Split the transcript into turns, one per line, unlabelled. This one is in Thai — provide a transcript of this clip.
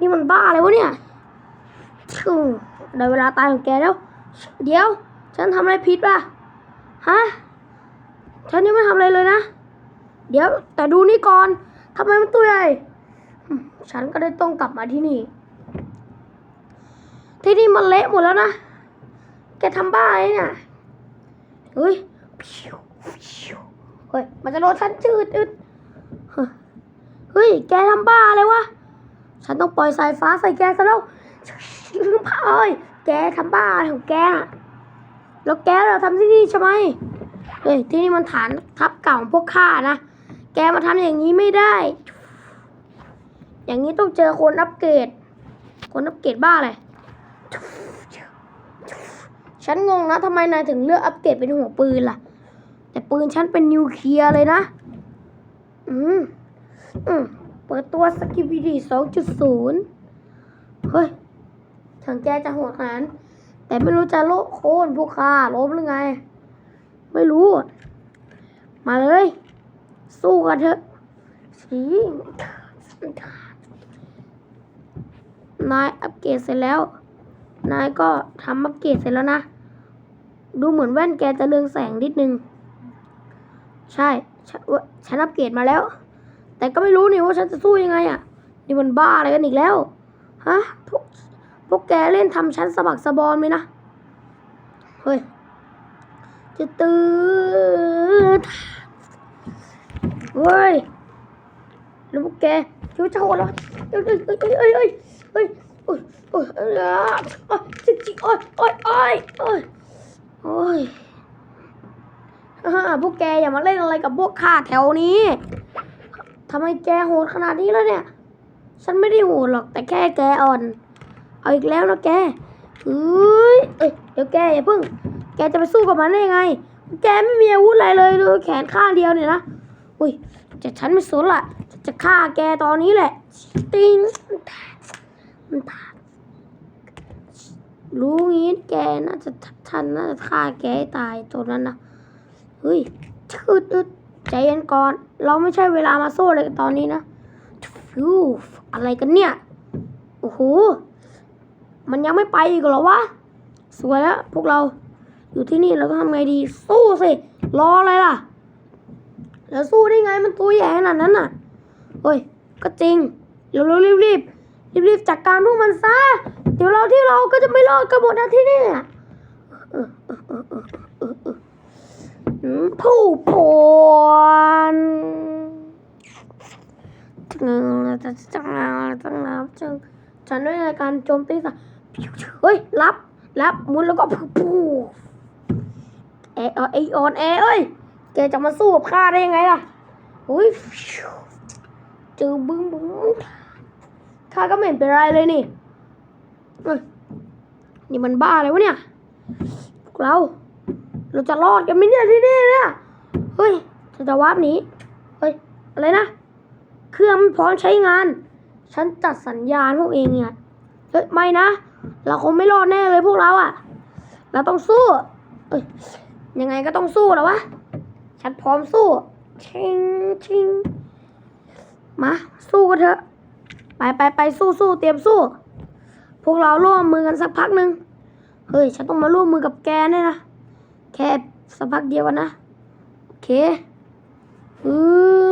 นี่มันบ้าอะไรวะเนี่ยชูได้เวลาตายของแกแล้ว เดี๋ยว ฉันทำอะไรผิดป่ะ ฮะ ฉันยังไม่ทำอะไรเลยนะ เดี๋ยวแต่ดูนี่ก่อนทำไมมันตัวใหญ่อืมฉันก็ได้ต้องกลับมาที่นี่ ที่นี่มันเละหมดแล้วนะ แกทำบ้าอะไรเนี่ยเฮ้ยเฮ้ย มันจะโดนฉันจืดอึดเฮ้ย แกทำบ้าอะไรวะ ฉันต้องปล่อยสายฟ้าใส่แกซะแล้วพ่าเอ้ยแกทำบ้าอะไรของแกน่ะแล้วแกเราทำที่นี่ใช่ไหมเฮ้ยที่นี่มันฐานทัพเก่าของพวกข้านะ แกมาทำอย่างนี้ไม่ได้ อย่างนี้ต้องเจอคนอัปเกรด คนอัปเกรดบ้าอะไรฉันงงนะทำไมนายถึงเลือกอัปเกรดเป็นหัวปืนล่ะ แต่ปืนฉันเป็นนิวเคลียร์เลยนะ อืมอืม ปิดตัวสกิบิดีสองจุดศูนย์เฮ้ยถึงแกจะโหดขนาดนั้นแต่ไม่รู้จะโลโค่นพวกข้าล้มหรือไง ไม่รู้ มาเลย สู้กันเถอะสีนายอัปเกรดเสร็จแล้ว นายก็ทำอัปเกรดเสร็จแล้วนะ ดูเหมือนแว่นแกจะเรืองแสงนิดนึง ใช่ ฉันว่าฉันอัปเกรดมาแล้ว แต่ก็ไม่รู้นี่ว่าฉันจะสู้ยังไงอะ นี่มันบ้าอะไรกันอีกแล้ว ฮะ พวกพวกแกเล่นทำฉันสะบักสะบอมไหมนะ เฮ้ย จะตื่นเฮ้ย แล้วพวกแกคิดว่าจะโหดเหรอเอ้ยเอ้ยเอ้ยเอ้ยเอ้ยเอ้ยโอ้ยโอ้ยโอ้ยจริงจริงโอ้ยโอ้ยโอ้ยโอ้ยโอ้ยพวกแกอย่ามาเล่นอะไรกับพวกข้าแถวนี้ ทำไมแกโหดขนาดนี้แล้วเนี่ย ฉันไม่ได้โหดหรอกแต่แค่แกอ่อน เอาอีกแล้วนะแกเอ้ยเอ้ยเดี๋ยวแกอย่าเพิ่ง แกจะไปสู้กับมันได้ยังไง แกไม่มีอาวุธอะไรเลยดูแขนข้างเดียวเนี่ยนะ อุ้ยแต่ฉันไม่สนละจะฆ่าแกตอนนี้แหละ ติงมันผ่านรู้งี้แกน่าจะทันน่าจะฆ่าแกตายตัวนั้นนะเฮ้ยชืดอึด ใจเย็นก่อน เราไม่ใช่เวลามาสู้เลยตอนนี้นะฟิวอะไรกันเนี่ย โอ้โห มันยังไม่ไปอีกเหรอวะ สวยแล้วพวกเรา อยู่ที่นี่เราต้องทำไงดี สู้สิ รออะไรล่ะ แล้วสู้ได้ไงมันตัวใหญ่ขนาดนั้นน่ะเฮ้ย ก็จริง เร็วๆรีบรีบรีบรีบๆจัดการพวกมันซะ เดี๋ยวเราที่เราก็จะไม่รอดกันหมดนะที่นี่อะเออเออเออเออเออเอออืม ผู้พวนจังจังจังจังจังฉันด้วยในการโจมตีสัเฮ้ยรับรับมุนแล้วก็ผู้ผู้เออไอออนแอเอ้ยแกจะมาสู้กับข้าได้ยังไงล่ะอุ้ยเจอบึ้งบึ้งข้าก็ไม่เห็นเป็นไรเลยนี่เอ้ยนี่มันบ้าอะไรวะเนี่ยพวกเรา เราจะรอดกันไหมเนี่ยที่นี่เนี่ยเฮ้ยฉันจะวาร์ปหนีเฮ้ยอะไรนะเครื่องมันพร้อมใช้งาน ฉันจัดสัญญาณพวกเองเนี่ยเฮ้ยไม่นะเราคงไม่รอดแน่เลยพวกเราอะเราต้องสู้เอ้ยยังไงก็ต้องสู้แล้ววะฉันพร้อมสู้ชิงชิงมาสู้กันเถอะไปไปไปสู้สู้เตรียมสู้ พวกเราร่วมมือกันสักพักหนึ่งเฮ้ย ฉันต้องมาร่วมมือกับแกเนี่ยนะ แค่สักพักเดียวกันนะ โอเคอืม